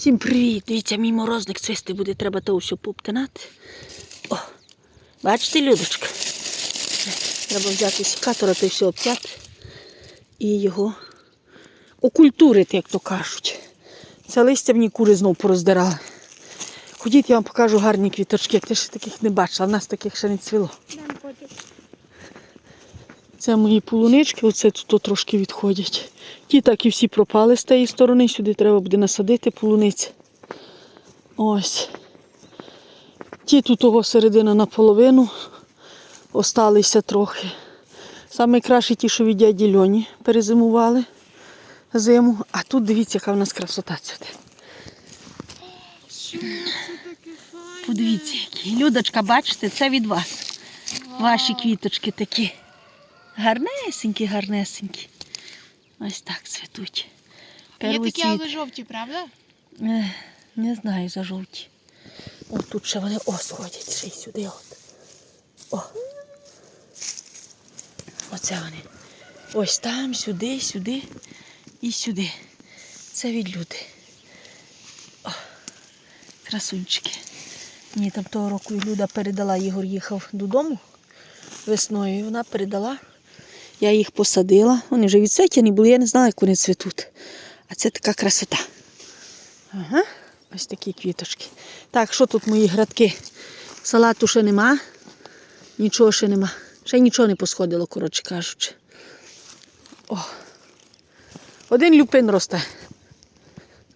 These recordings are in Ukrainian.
Всім привіт! Дивіться, мій морозник цвісти буде, треба то все пообтинати. О, бачите, Людочка? Треба взяти сікатора й все обтяти і його окультурити, як то кажуть. Це листя мені кури знов пороздирали. Ходіть, я вам покажу гарні квіточки. Ти ще таких не бачила, в нас таких ще не цвіло. Це мої полунички, оце тут трошки відходять. Ті так і всі пропали з тієї сторони, сюди треба буде насадити полуниці. Ось. Ті тут того середина наполовину осталися трохи. Саме краще ті, що від дяді Льоні перезимували зиму. А тут дивіться, яка в нас красота цвіте. Подивіться, які. Людочка, бачите, це від вас. Ваші квіточки такі. Гарнесенькі, гарнесенькі. Ось так цвітуть. Є такі, але жовті, правда? Не знаю за жовті. О, тут ще вони о, сходять ще й сюди. От. О. Оце вони. Ось там, сюди, сюди і сюди. Це від люди. О, красунчики. Мені там того року Люда передала, Ігор їхав додому весною, і вона передала. Я їх посадила. Вони вже відсвітяні були, я не знала, як вони цвітуть. А це така красота. Ага, ось такі квіточки. Так, що тут мої градки? Салату ще нема, нічого ще нема. Ще нічого не посходило, коротше кажучи. О. Один люпин росте.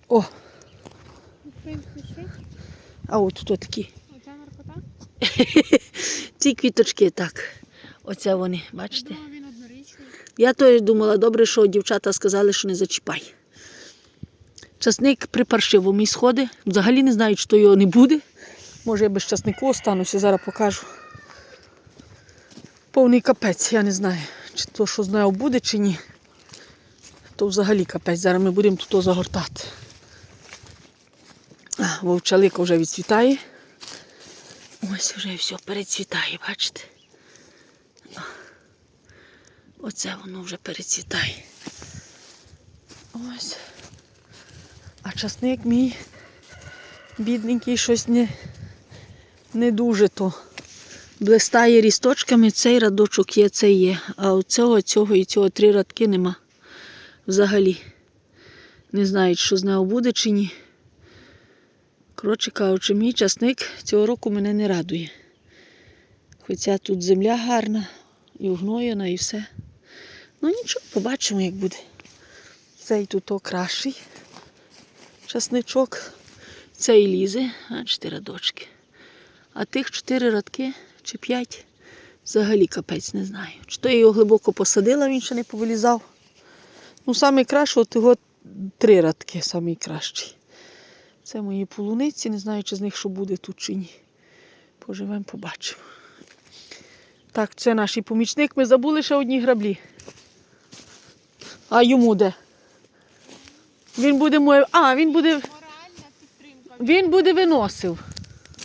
О, а от тут такі. Оця наркота? Ці квіточки так. Оце вони, бачите? Я теж думала, добре, що дівчата сказали, що не зачіпай. Часник при паршивому сходи. Взагалі не знаю, то його не буде. Може, я без часнику остануся, зараз покажу. Повний капець, я не знаю, чи то що з нею буде, чи ні. То взагалі капець. Зараз ми будемо тут загортати. Вовчалика вже відцвітає. Ось вже все перецвітає, бачите? Оце воно вже перецвітає. Ось. А часник мій бідненький щось не, не дуже то. Блистає рісточками, цей радочок є, цей є. А оцього, цього і цього три радки нема. Взагалі. Не знають, що з нього буде чи ні. Коротше кажучи, мій часник цього року мене не радує. Хоча тут земля гарна, і вгноєна, і все. Ну нічого, побачимо, як буде. Цей тут кращий часничок. Цей лізе, а чотири радочки. А тих чотири радки чи п'ять взагалі капець не знаю. Чи то я його глибоко посадила, він ще не повилізав. Ну, найкраще от його три радки, найкращий. Це мої полуниці, не знаю, чи з них що буде тут чи ні. Поживемо, побачимо. Так, це наш помічник. Ми забули ще одні граблі. А йому де? Він буде моє. А, він буде. Моральна підтримка. Він буде виносив.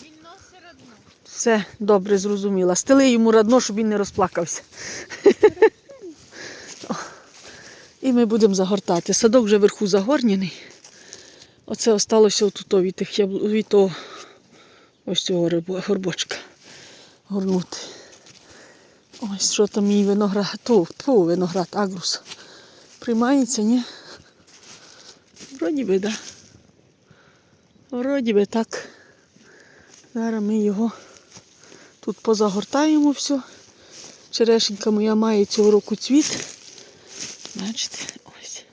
Він носить родно. Все, добре, зрозуміла. Стели йому радно, щоб він не розплакався. І ми будемо загортати. Садок вже вверху загорнений. Оце осталося отут від тих ябл... від того ось цього горбочка горнути. Ось що там мій виноград, ту, ту виноград, агрус. Приймається, ні? Вроді би, так. Да. Вроді би так. Зараз ми його тут позагортаємо все. Черешенька моя має цього року цвіт. Бачите, ось.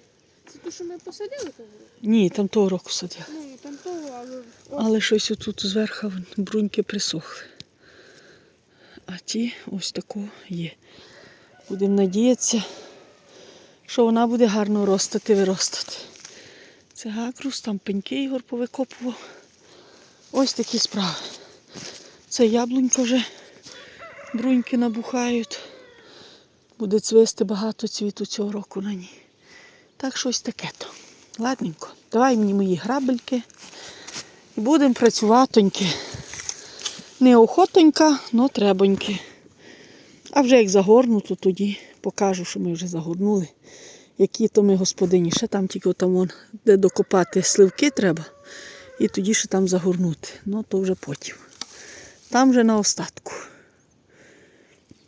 Це те, що ми посадили того? Ні, там того року садив. Ну, там того, але... Але щось отут зверху бруньки присохли. А ті ось тако є. Будемо надіятися, що вона буде гарно ростати, виростати. Це гакрус, там пеньки Ігор повикопував. Ось такі справи. Це яблунька вже бруньки набухають. Буде цвісти багато цвіту цього року на ній. Так щось таке то. Ладненько. Давай мені мої грабельки. І будемо працюватоньки. Не охотонька, но требоньки. А вже як загорну, то тоді покажу, що ми вже загорнули. Які то ми господині. Ще там тільки там, вон, де докопати сливки треба. І тоді ще там загорнути. Ну, то вже потім. Там вже на остатку.